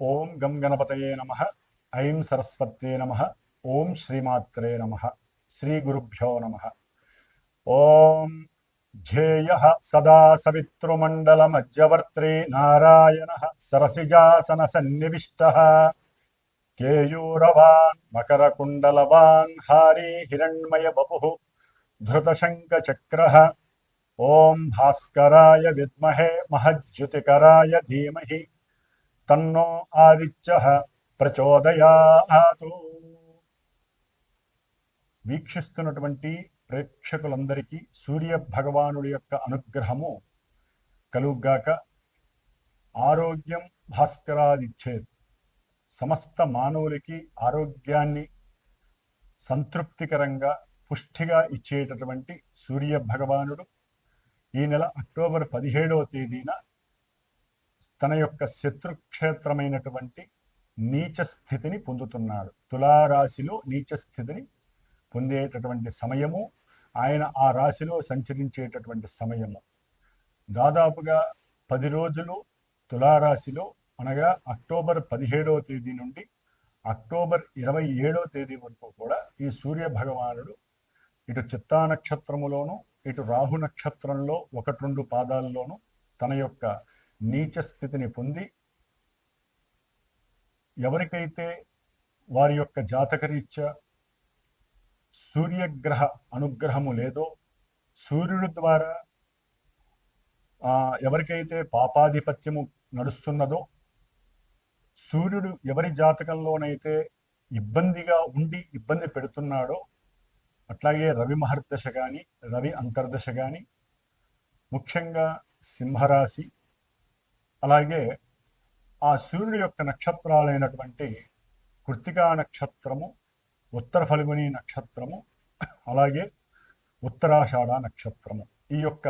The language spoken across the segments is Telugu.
ఓం గం గణపతయే నమ ఐం సరస్వత్యే నమ ఓం శ్రీమాత్రే నమ శ్రీ గురుభ్యో నమ ఓం ధ్యేయ సదా సవితృమండలమజ్జవర్త్రే నారాయణ సరసిజాసన సన్నివిష్ట కేయూరవాన్ మకరకుండలవాన్ హారీ హిరణ్మయ బపు ధృతశంఖచక్ర ఓం భాస్కరాయ విద్మహే మహజ్యుతికరాయ ధీమహి తన్నో ఆదిత్య ప్రచోదయాతు. వీక్షిస్తున్నటువంటి ప్రేక్షకులందరికీ సూర్య భగవానుడి యొక్క అనుగ్రహము కలుగ్గాక ఆరోగ్యం భాస్కరాదిచ్చేద్. సమస్త మానవులకి ఆరోగ్యాన్ని సంతృప్తికరంగా పుష్టిగా ఇచ్చేటటువంటి సూర్య భగవానుడు ఈ నెల అక్టోబర్ పదిహేడవ తేదీన తన యొక్క శత్రుక్షేత్రమైనటువంటి నీచ స్థితిని పొందుతున్నాడు. తులారాశిలో నీచ స్థితిని పొందేటటువంటి సమయము ఆయన ఆ రాశిలో సంచరించేటటువంటి సమయము. దాదాపుగా పది రోజులు తులారాశిలో అనగా అక్టోబర్ పదిహేడవ తేదీ నుండి అక్టోబర్ ఇరవై ఏడవ తేదీ వరకు కూడా ఈ సూర్య భగవానుడు ఇటు చిత్తా నక్షత్రములోను ఇటు రాహు నక్షత్రంలో ఒకటి రెండు పాదాల్లోనూ తన యొక్క నీచ స్థితిని పొంది ఎవరికైతే వారి యొక్క జాతకరీత్యా సూర్యగ్రహ అనుగ్రహము లేదో సూర్యుడు ద్వారా ఎవరికైతే పాపాధిపత్యము నడుస్తున్నదో సూర్యుడు ఎవరి జాతకంలోనైతే ఇబ్బందిగా ఉండి ఇబ్బంది పెడుతున్నాడో అట్లాగే రవి మహర్దశ కానీ రవి అంతర్దశ కానీ ముఖ్యంగా సింహరాశి అలాగే ఆ సూర్యుడి యొక్క నక్షత్రాలైనటువంటి కృతికా నక్షత్రము ఉత్తర ఫల్గుని నక్షత్రము అలాగే ఉత్తరాషాఢ నక్షత్రము. ఈ యొక్క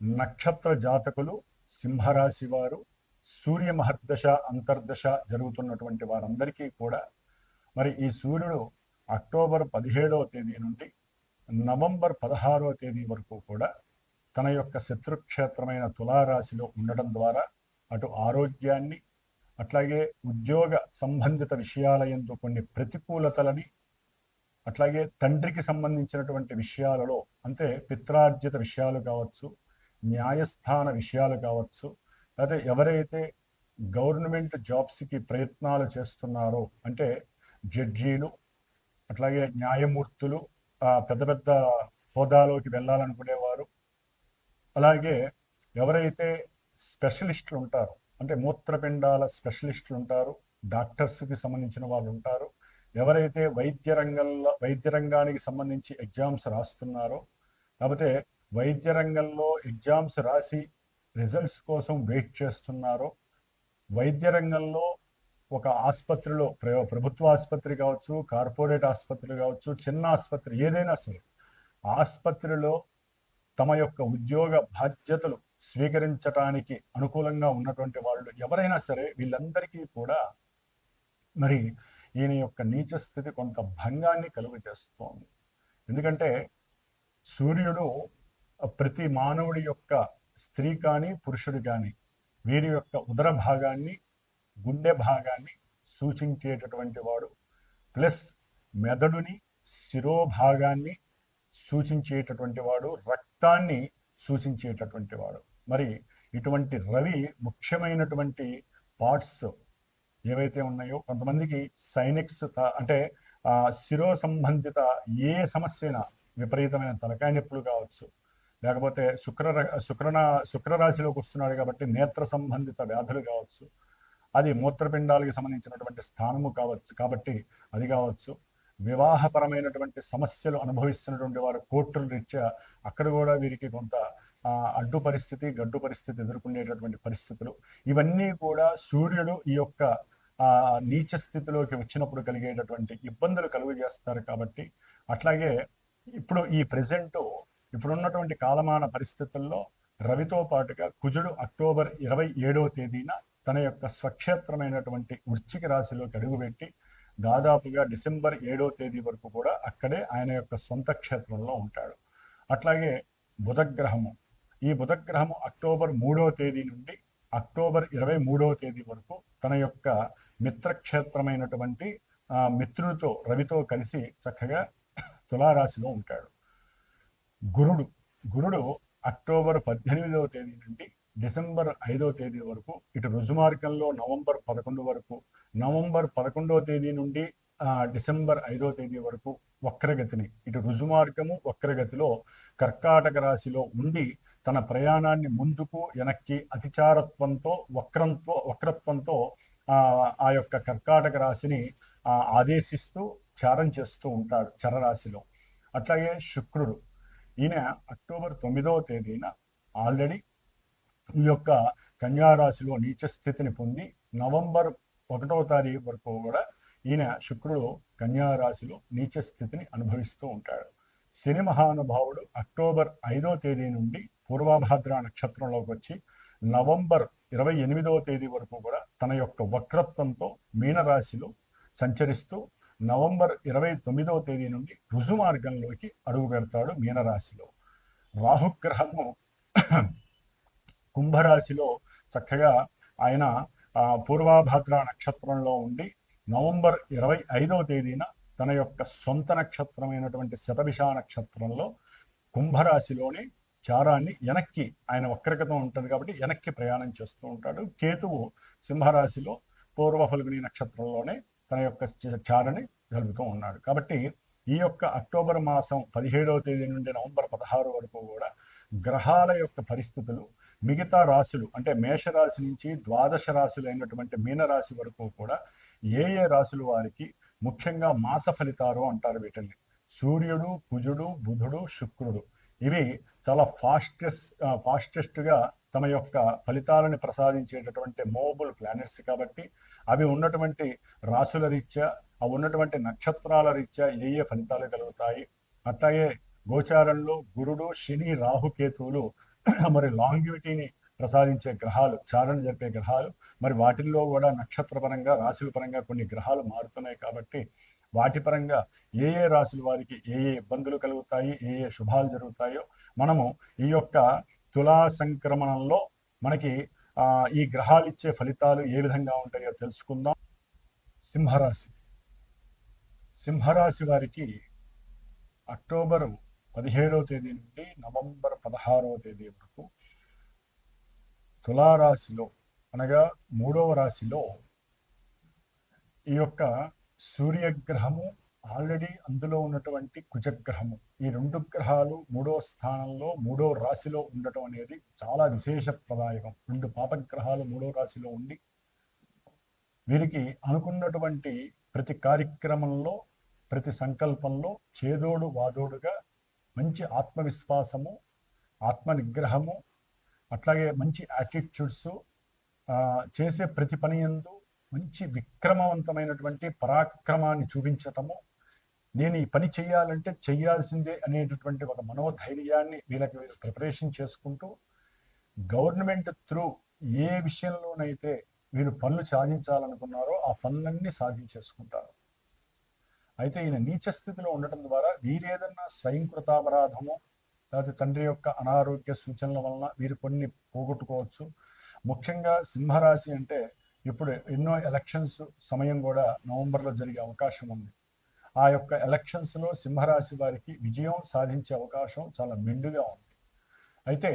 నక్షత్ర జాతకులు సింహరాశి వారు సూర్య మహర్దశ అంతర్దశ జరుగుతున్నటువంటి వారందరికీ కూడా మరి ఈ సూర్యుడు అక్టోబర్ పదిహేడవ తేదీ నుండి నవంబర్ పదహారవ తేదీ వరకు కూడా తన యొక్క శత్రుక్షేత్రమైన తులారాశిలో ఉండడం ద్వారా అటు ఆరోగ్యాన్ని అట్లాగే ఉద్యోగ సంబంధిత విషయాలయందు కొన్ని ప్రతికూలతలని అట్లాగే తండ్రికి సంబంధించినటువంటి విషయాలలో అంటే పిత్రార్జిత విషయాలు కావచ్చు న్యాయస్థాన విషయాలు కావచ్చు లేకపోతే ఎవరైతే గవర్నమెంట్ జాబ్స్కి ప్రయత్నాలు చేస్తున్నారో అంటే జడ్జీలు అట్లాగే న్యాయమూర్తులు పెద్ద పెద్ద హోదాలోకి వెళ్ళాలనుకునేవారు అలాగే ఎవరైతే స్పెషలిస్టులు ఉంటారు అంటే మూత్రపిండాల స్పెషలిస్టులు ఉంటారు డాక్టర్స్కి సంబంధించిన వాళ్ళు ఉంటారు ఎవరైతే వైద్య రంగంలో వైద్య రంగానికి సంబంధించి ఎగ్జామ్స్ రాస్తున్నారో లేకపోతే వైద్య రంగంలో ఎగ్జామ్స్ రాసి రిజల్ట్స్ కోసం వెయిట్ చేస్తున్నారో వైద్య రంగంలో ఒక ఆసుపత్రిలో ప్రభుత్వ ఆసుపత్రి కావచ్చు కార్పొరేట్ ఆసుపత్రి కావచ్చు చిన్న ఆసుపత్రి ఏదైనా సరే ఆసుపత్రిలో తమ యొక్క ఉద్యోగ బాధ్యతలు స్వీకరించటానికి అనుకూలంగా ఉన్నటువంటి వాళ్ళు ఎవరైనా సరే వీళ్ళందరికీ కూడా మరి ఈయన యొక్క నీచ స్థితి కొంత భంగాన్ని కలుగు చేస్తోంది ఎందుకంటే సూర్యుడు ప్రతి మానవుడి యొక్క స్త్రీ కానీ పురుషుడు కానీ వీరి యొక్క ఉదర భాగాన్ని గుండె భాగాన్ని సూచించేటటువంటి వాడు. ప్లస్ మెదడుని శిరోభాగాన్ని సూచించేటటువంటి వాడు రక్తాన్ని సూచించేటటువంటి వాడు. మరి ఇటువంటి రవి ముఖ్యమైనటువంటి పార్ట్స్ ఏవైతే ఉన్నాయో కొంతమందికి సైనిక్స్ అంటే శిరో సంబంధిత ఏ సమస్యన విపరీతమైన తలకాయ నొప్పులు కావచ్చు. లేకపోతే శుక్ర శుక్రన శుక్రరాశిలోకి వస్తున్నాడు కాబట్టి నేత్ర సంబంధిత వ్యాధులు కావచ్చు. అది మూత్రపిండాలకి సంబంధించినటువంటి స్థానము కావచ్చు కాబట్టి అది కావచ్చు. వివాహపరమైనటువంటి సమస్యలు అనుభవిస్తున్నటువంటి వారు కోర్టుల రీత్యా అక్కడ కూడా వీరికి కొంత అడ్డు పరిస్థితి గడ్డు పరిస్థితి ఎదుర్కొనేటటువంటి పరిస్థితులు ఇవన్నీ కూడా సూర్యుడు ఈ యొక్క నీచ స్థితిలోకి వచ్చినప్పుడు కలిగేటటువంటి ఇబ్బందులు కలుగు చేస్తారు కాబట్టి అట్లాగే ఇప్పుడు ఈ ప్రజెంట్ ఇప్పుడున్నటువంటి కాలమాన పరిస్థితుల్లో రవితో పాటుగా కుజుడు అక్టోబర్ ఇరవై ఏడవ తేదీన తన యొక్క స్వక్షేత్రమైనటువంటి వృశ్చిక రాశిలోకి అడుగుపెట్టి దాదాపుగా డిసెంబర్ ఏడవ తేదీ వరకు కూడా అక్కడే ఆయన యొక్క సొంత క్షేత్రంలో ఉంటాడు. అట్లాగే బుధగ్రహము ఈ బుధగ్రహము అక్టోబర్ మూడవ తేదీ నుండి అక్టోబర్ ఇరవై మూడవ తేదీ వరకు తన యొక్క మిత్రక్షేత్రమైనటువంటి మిత్రుడితో రవితో కలిసి చక్కగా తులారాశిలో ఉంటాడు. గురుడు గురుడు అక్టోబర్ పద్దెనిమిదవ తేదీ నుండి డిసెంబర్ ఐదవ తేదీ వరకు ఇటు రుజుమార్గంలో నవంబర్ పదకొండు వరకు నవంబర్ పదకొండవ తేదీ నుండి డిసెంబర్ ఐదవ తేదీ వరకు వక్రగతిని ఇటు రుజుమార్గము వక్రగతిలో కర్కాటక రాశిలో ఉండి తన ప్రయాణాన్ని ముందుకు వెనక్కి అతిచారత్వంతో వక్రంతో వక్రత్వంతో ఆ, యొక్క కర్కాటక రాశిని ఆదేశిస్తూ చారం చేస్తూ ఉంటాడు చరరాశిలో. అట్లాగే శుక్రుడు. ఈయన అక్టోబర్ తొమ్మిదవ తేదీన ఆల్రెడీ ఈ యొక్క కన్యారాశిలో నీచ స్థితిని పొంది నవంబర్ ఒకటవ తారీఖు వరకు కూడా ఈయన శుక్రుడు కన్యారాశిలో నీచ స్థితిని అనుభవిస్తూ ఉంటాడు. శని మహానుభావుడు అక్టోబర్ ఐదవ తేదీ నుండి పూర్వభాద్ర నక్షత్రంలోకి వచ్చి నవంబర్ ఇరవై ఎనిమిదవ తేదీ వరకు కూడా తన యొక్క వక్రత్వంతో మీనరాశిలో సంచరిస్తూ నవంబర్ ఇరవై తొమ్మిదవ తేదీ నుండి రుజు మార్గంలోకి అడుగు పెడతాడు మీనరాశిలో. రాహుగ్రహము కుంభరాశిలో చక్కగా ఆయన ఆ, పూర్వభాద్ర నక్షత్రంలో ఉండి నవంబర్ ఇరవై ఐదవ తేదీన తన యొక్క సొంత నక్షత్రమైనటువంటి శతభిష నక్షత్రంలో కుంభరాశిలోని చారాన్ని వెనక్కి ఆయన వక్రగతం ఉంటుంది కాబట్టి వెనక్కి ప్రయాణం చేస్తూ ఉంటాడు. కేతువు సింహరాశిలో పూర్వ ఫల్గుని నక్షత్రంలోనే తన యొక్క చారని జరుపుతూ ఉన్నాడు. కాబట్టి ఈ యొక్క అక్టోబర్ మాసం పదిహేడవ తేదీ నుండి నవంబర్ పదహారు వరకు కూడా గ్రహాల యొక్క పరిస్థితులు మిగతా రాశులు అంటే మేషరాశి నుంచి ద్వాదశ రాశులు అయినటువంటి మీనరాశి వరకు కూడా ఏ ఏ రాశుల వారికి ముఖ్యంగా మాస ఫలితాలు అంటారు వీటిని సూర్యుడు కుజుడు బుధుడు శుక్రుడు. ఇవి చాలా ఫాస్టెస్ట్ ఫాస్టెస్ట్గా తమ యొక్క ఫలితాలను ప్రసాదించేటటువంటి మోబుల్ ప్లానెట్స్ కాబట్టి అవి ఉన్నటువంటి రాశుల రీత్యా అవి ఉన్నటువంటి నక్షత్రాల రీత్యా ఏ ఏ ఫలితాలు కలుగుతాయి. అట్లాగే గోచారంలో గురుడు శని రాహుకేతువులు మరి లాంగ్విటీని ప్రసాదించే గ్రహాలు చారణ జరిపే గ్రహాలు మరి వాటిల్లో కూడా నక్షత్ర పరంగా రాశుల పరంగా కొన్ని గ్రహాలు మారుతున్నాయి కాబట్టి వాటి పరంగా ఏ ఏ రాశుల వారికి ఏ ఏ ఇబ్బందులు కలుగుతాయి ఏ ఏ శుభాలు జరుగుతాయో మనము ఈ యొక్క తులా సంక్రమణంలో మనకి ఈ గ్రహాలు ఇచ్చే ఫలితాలు ఏ విధంగా ఉంటాయో తెలుసుకుందాం. సింహరాశి. సింహరాశి వారికి అక్టోబర్ పదిహేడవ తేదీ నుండి నవంబర్ పదహారవ తేదీ వరకు తులారాశిలో అనగా మూడవ రాశిలో ఈ యొక్క సూర్యగ్రహము ఆల్రెడీ అందులో ఉన్నటువంటి కుజగ్రహము. ఈ రెండు గ్రహాలు మూడో స్థానంలో మూడో రాశిలో ఉండటం అనేది చాలా విశేషప్రదాయకం. రెండు పాపగ్రహాలు మూడో రాశిలో ఉండి వీరికి అనుకున్నటువంటి ప్రతి కార్యక్రమంలో ప్రతి సంకల్పంలో చేదోడు వాదోడుగా మంచి ఆత్మవిశ్వాసము ఆత్మ నిగ్రహము అట్లాగే మంచి యాటిట్యూడ్స్ చేసే ప్రతి పని ఎందు మంచి విక్రమవంతమైనటువంటి పరాక్రమాన్ని చూపించటము నేను ఈ పని చేయాలంటే చేయాల్సిందే అనేటటువంటి ఒక మనోధైర్యాన్ని వీళ్ళకి ప్రిపరేషన్ చేసుకుంటూ గవర్నమెంట్ త్రూ ఏ విషయంలోనైతే వీరు పనులు సాధించాలనుకున్నారో ఆ పనులన్నీ సాధించేసుకుంటారు. అయితే ఈయన నీచ స్థితిలో ఉండటం ద్వారా వీరేదన్నా స్వయంకృతాపరాధము లేకపోతే తండ్రి యొక్క అనారోగ్య సూచనల వలన వీరు కొన్ని పోగొట్టుకోవచ్చు. ముఖ్యంగా సింహరాశి అంటే ఇప్పుడు ఎన్నో ఎలక్షన్స్ సమయం కూడా నవంబర్లో జరిగే అవకాశం ఉంది. ఆ యొక్క ఎలక్షన్స్లో సింహరాశి వారికి విజయం సాధించే అవకాశం చాలా మెండుగా ఉంది. అయితే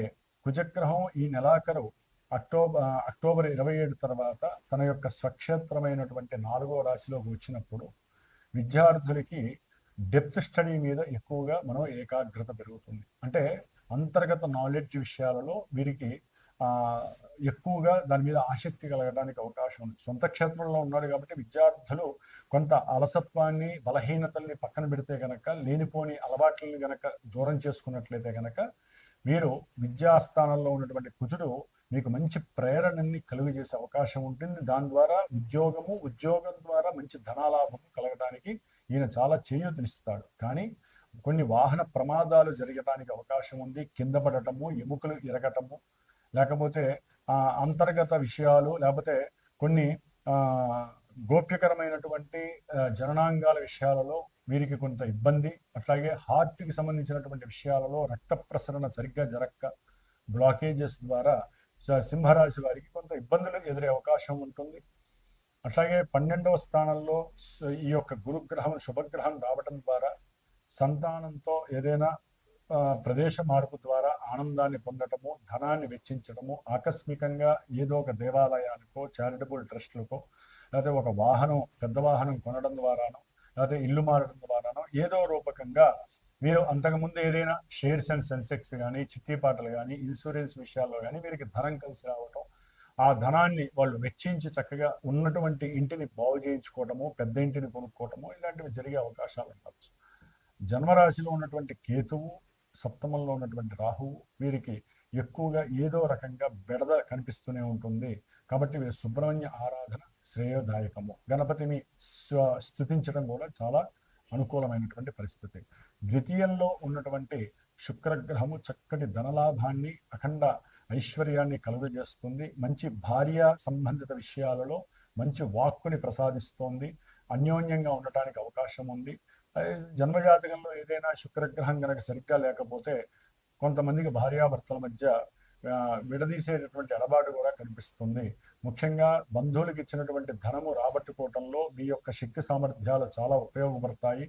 కుజగ్రహం ఈ నెలాఖరు అక్టోబర్ అక్టోబర్ ఇరవై ఏడు తర్వాత తన యొక్క స్వక్షేత్రమైనటువంటి నాలుగో రాశిలోకి వచ్చినప్పుడు విద్యార్థులకి డెప్త్ స్టడీ మీద ఎక్కువగా మనం ఏకాగ్రత పెరుగుతుంది. అంటే అంతర్గత నాలెడ్జ్ విషయాలలో వీరికి ఎక్కువగా దాని మీద ఆసక్తి కలగడానికి అవకాశం ఉంది. సొంత క్షేత్రంలో ఉన్నాడు కాబట్టి విద్యార్థులు కొంత అలసత్వాన్ని బలహీనతల్ని పక్కన పెడితే గనక లేనిపోని అలవాట్లని గనక దూరం చేసుకున్నట్లయితే గనక వీరు విద్యాస్థానంలో ఉన్నటువంటి కుజుడు మీకు మంచి ప్రేరణని కలుగు చేసే అవకాశం ఉంటుంది. దాని ద్వారా ఉద్యోగము ఉద్యోగం ద్వారా మంచి ధనాలాభము కలగడానికి ఈయన చాలా చేయూతనిస్తాడు. కానీ కొన్ని వాహన ప్రమాదాలు జరగడానికి అవకాశం ఉంది. కింద పడటము ఎముకలు ఎరగటము లేకపోతే ఆ, అంతర్గత విషయాలు లేకపోతే కొన్ని గోప్యకరమైనటువంటి జననాంగాల విషయాలలో వీరికి కొంత ఇబ్బంది. అట్లాగే హార్ట్కి సంబంధించినటువంటి విషయాలలో రక్త ప్రసరణ సరిగ్గా జరక్క బ్లాకేజెస్ ద్వారా సింహరాశి వారికి కొంత ఇబ్బందులు ఎదురే అవకాశం ఉంటుంది. అట్లాగే పన్నెండవ స్థానంలో ఈ యొక్క గురుగ్రహం శుభగ్రహం రావటం ద్వారా సంతానంతో ఏదైనా ప్రదేశ మార్పు ద్వారా ఆనందాన్ని పొందటము ధనాన్ని వెచ్చించడము ఆకస్మికంగా ఏదో ఒక దేవాలయానికో చారిటబుల్ ట్రస్టులకో లేకపోతే ఒక వాహనం పెద్ద వాహనం కొనడం ద్వారానో లేకపోతే ఇల్లు మారడం ద్వారానో ఏదో రూపకంగా మీరు అంతకుముందు ఏదైనా షేర్స్ అండ్ సెన్సెక్స్ కానీ చిట్టిపాటలు కానీ ఇన్సూరెన్స్ విషయాల్లో కానీ వీరికి ధనం కలిసి రావటం ఆ ధనాన్ని వాళ్ళు వెచ్చించి చక్కగా ఉన్నటువంటి ఇంటిని బాగు చేయించుకోవటము పెద్ద ఇంటిని కొనుక్కోవటము ఇలాంటివి జరిగే అవకాశాలు ఉండవచ్చు. జన్మరాశిలో ఉన్నటువంటి కేతువు సప్తమంలో ఉన్నటువంటి రాహువు వీరికి ఎక్కువగా ఏదో రకంగా బెడద కనిపిస్తూనే ఉంటుంది. కాబట్టి వీరు సుబ్రహ్మణ్య ఆరాధన శ్రేయోదాయకము. గణపతిని స్వ- స్తుతించడం కూడా చాలా అనుకూలమైనటువంటి పరిస్థితి. ద్వితీయంలో ఉన్నటువంటి శుక్రగ్రహము చక్కటి ధనలాభాన్ని అఖండ ఐశ్వర్యాన్ని కలుగజేస్తుంది. మంచి భార్య సంబంధిత విషయాలలో మంచి వాక్కుని ప్రసాదిస్తోంది. అన్యోన్యంగా ఉండటానికి అవకాశం ఉంది. జన్మజాతకంలో ఏదైనా శుక్రగ్రహం కనుక సరిగ్గా లేకపోతే కొంతమందికి భార్యాభర్తల మధ్య విడదీసేటటువంటి అలవాటు కూడా కనిపిస్తుంది. ముఖ్యంగా బంధువులకు ఇచ్చినటువంటి ధనము రాబట్టుకోవటంలో మీ యొక్క శక్తి సామర్థ్యాలు చాలా ఉపయోగపడతాయి.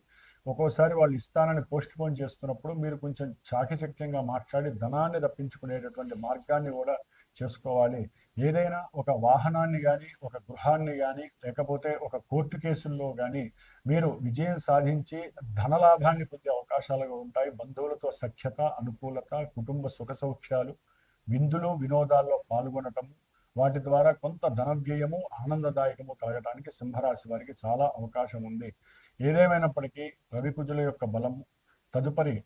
ఒక్కోసారి వాళ్ళు ఇస్తానని పోస్ట్ పోన్ చేస్తున్నప్పుడు మీరు కొంచెం చాకచక్యంగా మాట్లాడి ధనాన్ని రప్పించుకునేటటువంటి మార్గాన్ని కూడా చేసుకోవాలి. ఏదైనా ఒక వాహనాన్ని కానీ ఒక గృహాన్ని కానీ లేకపోతే ఒక కోర్టు కేసుల్లో కానీ మీరు విజయం సాధించి ధనలాభాన్ని పొందే అవకాశాలు ఉంటాయి. బంధువులతో సఖ్యత అనుకూలత కుటుంబ సుఖ సౌఖ్యాలు విందులు వినోదాల్లో పాల్గొనటం వాటి ద్వారా కొంత ధన వ్యయము ఆనందదాయకము కలగటానికి సింహరాశి వారికి చాలా అవకాశం ఉంది. ఏదేమైనప్పటికీ రవికుజుల యొక్క బలము తదుపరి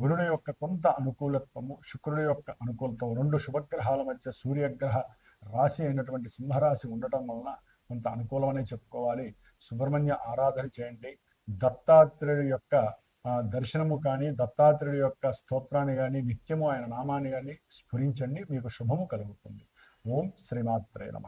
గురుడు యొక్క కొంత అనుకూలత్వము శుక్రుడి యొక్క అనుకూలత్వం రెండు శుభగ్రహాల మధ్య సూర్యగ్రహ రాశి అయినటువంటి సింహరాశి ఉండటం వలన కొంత అనుకూలమనే చెప్పుకోవాలి. సుబ్రహ్మణ్య ఆరాధన చేయండి. దత్తాత్రేయుడి యొక్క దర్శనము కానీ దత్తాత్రేయుడి యొక్క స్తోత్రాన్ని కానీ నిత్యము ఆయన నామాన్ని కానీ స్ఫురించండి. మీకు శుభము కలుగుతుంది. ఓం శ్రీమాత్రే నమ.